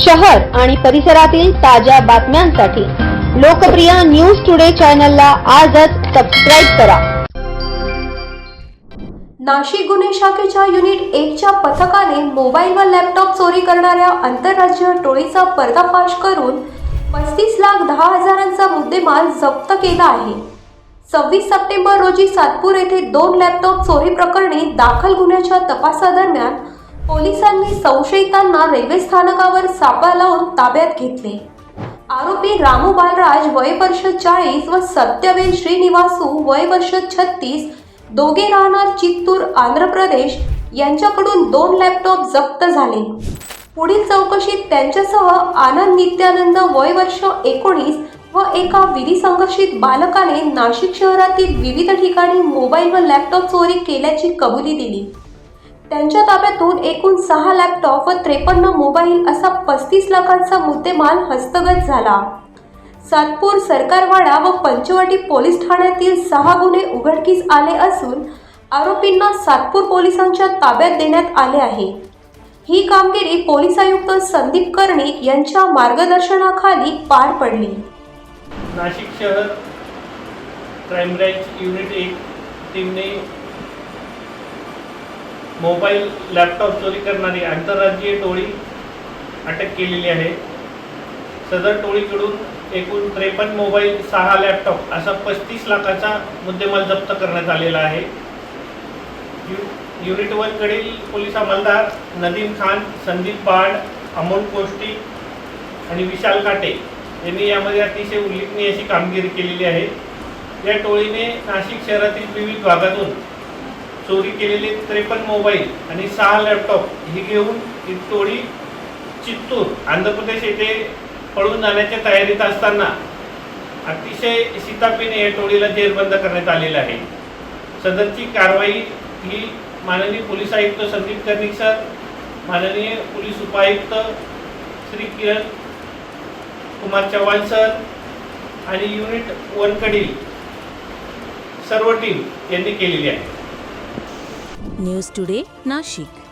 शहर आणि परिसरातील ताज्या बातम्यांसाठी लोकप्रिय न्यूज टुडे चॅनलला आजच सबस्क्राईब करा. नाशिक गुन्हे शाखेच्या युनिट एकच्या पथकाने मोबाईल व लॅपटॉप चोरी करणाऱ्या आंतरराज्य टोळीचा पर्दाफाश करून पस्तीस लाख दहा हजारांचा मुद्देमाल जप्त केला आहे. सव्वीस सप्टेंबर रोजी सातपूर येथे दोन लॅपटॉप चोरी प्रकरणी दाखल गुन्ह्याच्या तपासादरम्यान पोलिसांनी संशयितांना रेल्वे स्थानकावर सापळा लावून ताब्यात घेतले. आरोपी रामू बालराज वय वर्ष चाळीस व सत्यवेन श्रीनिवासू वय वर्ष छत्तीस दोघे राहणार चित्तूर आंध्र प्रदेश. यांच्याकडून दोन लॅपटॉप जप्त झाले. पुढील चौकशीत त्यांच्यासह आनंद नित्यानंद वय वर्ष एकोणीस व एका विधी संघर्षित बालकाने नाशिक शहरातील विविध ठिकाणी मोबाईल व लॅपटॉप चोरी केल्याची कबुली दिली. त्यांच्या ताब्यातून एकूण सहा लॅपटॉप व त्रेपन्न मोबाईल असा पस्तीस लाखांचा मुद्देमाल हस्तगत झाला. सातपूर सरकारवाडा व पंचवटी पोलीस ठाण्यातील सहा गुन्हे उघडकीस आले असून आरोपींना सातपूर पोलिसांच्या ताब्यात देण्यात आले आहे. ही कामगिरी पोलीस आयुक्त संदीप कर्णिक यांच्या मार्गदर्शनाखाली पार पडली. नाशिक शहर क्राईम ब्रँच युनिट एक टीमने मोबाईल लॅपटॉप चोरी करणारी आंतरराज्यीय टोळी अटक केलेली आहे. सदर टोळीकडून एकूण त्रेपन्न मोबाईल सहा लॅपटॉप असा पस्तीस लाखाचा मुद्देमाल जप्त करण्यात आलेला आहे. यु युनिट वनकडील पोलीस अंमलदार नदीम खान संदीप बाड अमोल कोष्टी आणि विशाल काटे यांनी यामध्ये अतिशय उल्लेखनीय अशी कामगिरी केलेली आहे. या टोळीने नाशिक शहरातील विविध भागातून चोरी केलेले त्रेपन्न मोबाईल आणि सहा लॅपटॉप ही घेऊन ही टोळी चित्तूर आंध्र प्रदेश येथे पळून जाण्याच्या तयारीत असताना अतिशय शितापीने या टोळीला जेरबंद करण्यात आलेलं आहे. सदरची कारवाई ही माननीय पोलीस आयुक्त संदीप कर्णिक सर माननीय पोलीस उपायुक्त श्री किरण कुमार चव्हाण सर आणि युनिट वनकडील सर्व टीम यांनी केलेली आहे. News today Nashik